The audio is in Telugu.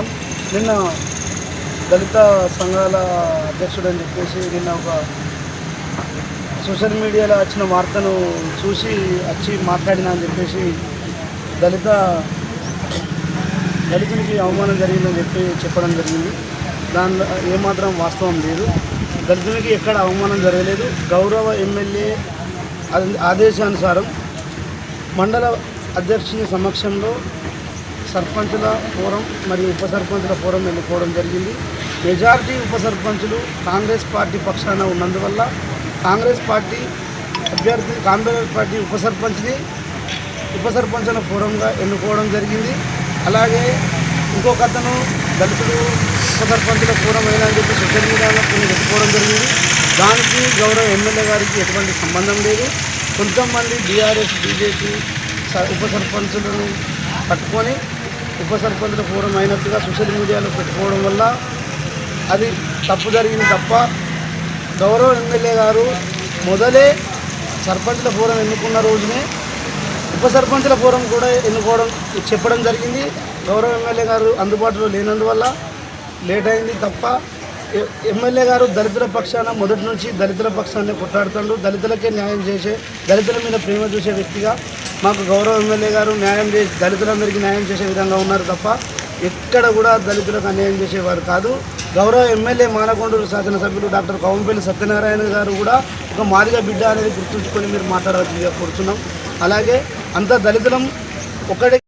నిన్న దళిత సంఘాల అధ్యక్షుడు అని చెప్పేసి నిన్న ఒక సోషల్ మీడియాలో వచ్చిన వార్తను చూసి వచ్చి మాట్లాడినా అని చెప్పేసి దళిత దళితునికి అవమానం జరిగిందని చెప్పి చెప్పడం జరిగింది. దానిలో ఏమాత్రం వాస్తవం లేదు. దళితునికి ఎక్కడ అవమానం జరగలేదు. గౌరవ ఎమ్మెల్యే ఆదేశానుసారం మండల అధ్యక్షుని సమక్షంలో సర్పంచుల ఫోరం మరియు ఉప సర్పంచుల ఫోరం ఎన్నుకోవడం జరిగింది. మెజారిటీ ఉప సర్పంచులు కాంగ్రెస్ పార్టీ పక్షాన ఉన్నందువల్ల కాంగ్రెస్ పార్టీ అభ్యర్థి కాంగ్రెస్ పార్టీ ఉప సర్పంచ్ని ఉప సర్పంచుల ఫోరంగా ఎన్నుకోవడం జరిగింది. అలాగే ఇంకొక అతను దళితుడు ఉప సర్పంచుల ఫోరం అయినా అని చెప్పి సోషల్ మీడియాలో కొన్ని పెట్టుకోవడం జరిగింది. దానికి గౌరవ ఎమ్మెల్యే గారికి ఎటువంటి సంబంధం లేదు. కొంతమంది బీఆర్ఎస్ బీజేపీ స- ఉప సర్పంచులను పట్టుకొని ఉప సర్పంచుల ఫోరం అయినట్టుగా సోషల్ మీడియాలో పెట్టుకోవడం వల్ల అది తప్పు జరిగింది తప్ప గౌరవ ఎమ్మెల్యే గారు మొదలే సర్పంచుల ఫోరం ఎన్నుకున్న రోజునే ఉప సర్పంచుల ఫోరం కూడా ఎన్నుకోవడం చెప్పడం జరిగింది. గౌరవ ఎమ్మెల్యే గారు అందుబాటులో లేనందువల్ల లేట్ అయింది తప్ప ఎమ్మెల్యే గారు దళితుల పక్షాన మొదటి నుంచి దళితుల పక్షాన్ని కొట్లాడుతాడు. దళితులకే న్యాయం చేసే దళితుల మీద ప్రేమ చూసే వ్యక్తిగా మాకు గౌరవ ఎమ్మెల్యే గారు న్యాయం చేసి దళితులందరికీ న్యాయం చేసే విధంగా ఉన్నారు తప్ప ఎక్కడ కూడా దళితులకు అన్యాయం చేసేవారు కాదు. గౌరవ ఎమ్మెల్యే మానకొండూరు శాసనసభ్యులు డాక్టర్ కవంపల్లి సత్యనారాయణ గారు కూడా ఒక మాదిగ బిడ్డ అనేది గుర్తుంచుకొని మీరు మాట్లాడాల్సిందిగా కోరుతున్నాం అలాగే అంత దళితులం ఒకటి